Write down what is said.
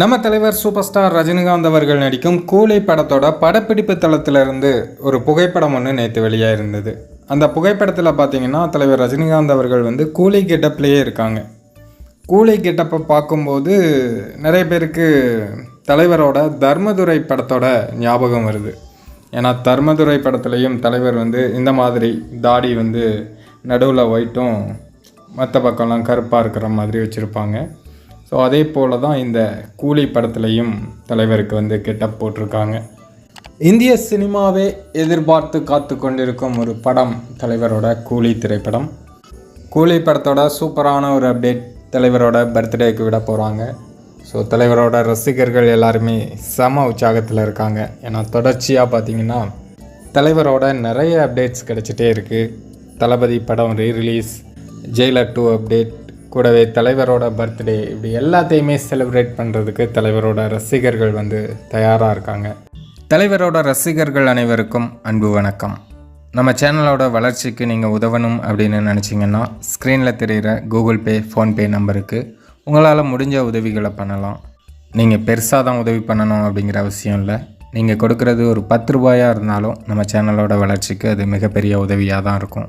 நம்ம தலைவர் super star Rajinikanth அவர்கள் நடிக்கும் கூலி படத்தோட படப்பிடிப்பு தளத்திலிருந்து ஒரு புகைப்படம் ஒன்று நேற்று வெளியாக இருந்தது அந்த புகைப்படத்தில் பார்த்தீங்கன்னா தலைவர் ரஜினிகாந்த் அவர்கள் வந்து கூலி கெட்டப்லேயே இருக்காங்க. கூலி கெட்டப்பை பார்க்கும்போது நிறைய பேருக்கு தலைவரோட தர்மதுரை படத்தோட ஞாபகம் வருது. ஏன்னா தர்மதுரை படத்துலையும் தலைவர் வந்து இந்த மாதிரி தாடி வந்து நடுவில் ஒயிட்டும் மற்ற பக்கம்லாம் கருப்பாக இருக்கிற மாதிரி வச்சுருப்பாங்க. ஸோ அதே போல தான் இந்த கூலி படத்துலையும் தலைவருக்கு வந்து கெட்டப் போட்டிருக்காங்க. இந்திய சினிமாவே எதிர்பார்த்து காத்து கொண்டிருக்கும் ஒரு படம் தலைவரோட கூலி திரைப்படம். கூலி படத்தோட சூப்பரான ஒரு அப்டேட் தலைவரோட பர்த்டேக்கு விட போகிறாங்க ஸோ தலைவரோட ரசிகர்கள் எல்லாருமே செம உற்சாகத்தில் இருக்காங்க. ஏன்னா தொடர்ச்சியாக பார்த்தீங்கன்னா தலைவரோட நிறைய அப்டேட்ஸ் கிடச்சிட்டே இருக்குது தளபதி படம் ரீ-ரிலீஸ் ஜெயிலர் டூ அப்டேட் கூடவே தலைவரோட பர்த்டே இப்படி எல்லாத்தையுமே செலிப்ரேட் பண்ணுறதுக்கு தலைவரோட ரசிகர்கள் வந்து தயாராக இருக்காங்க. தலைவரோட ரசிகர்கள் அனைவருக்கும் அன்பு வணக்கம். நம்ம சேனலோட வளர்ச்சிக்கு நீங்கள் உதவணும் அப்படின்னு நினச்சிங்கன்னா ஸ்க்ரீனில் தெரிகிற கூகுள் பே ஃபோன்பே நம்பருக்கு உங்களால் முடிஞ்ச உதவிகளை பண்ணலாம். நீங்கள் பெருசாக தான் உதவி பண்ணணும் அப்படிங்கிற அவசியம் இல்லை. நீங்கள் கொடுக்குறது ஒரு பத்து ரூபாயாக இருந்தாலும் நம்ம சேனலோட வளர்ச்சிக்கு அது மிகப்பெரிய உதவியாக தான் இருக்கும்.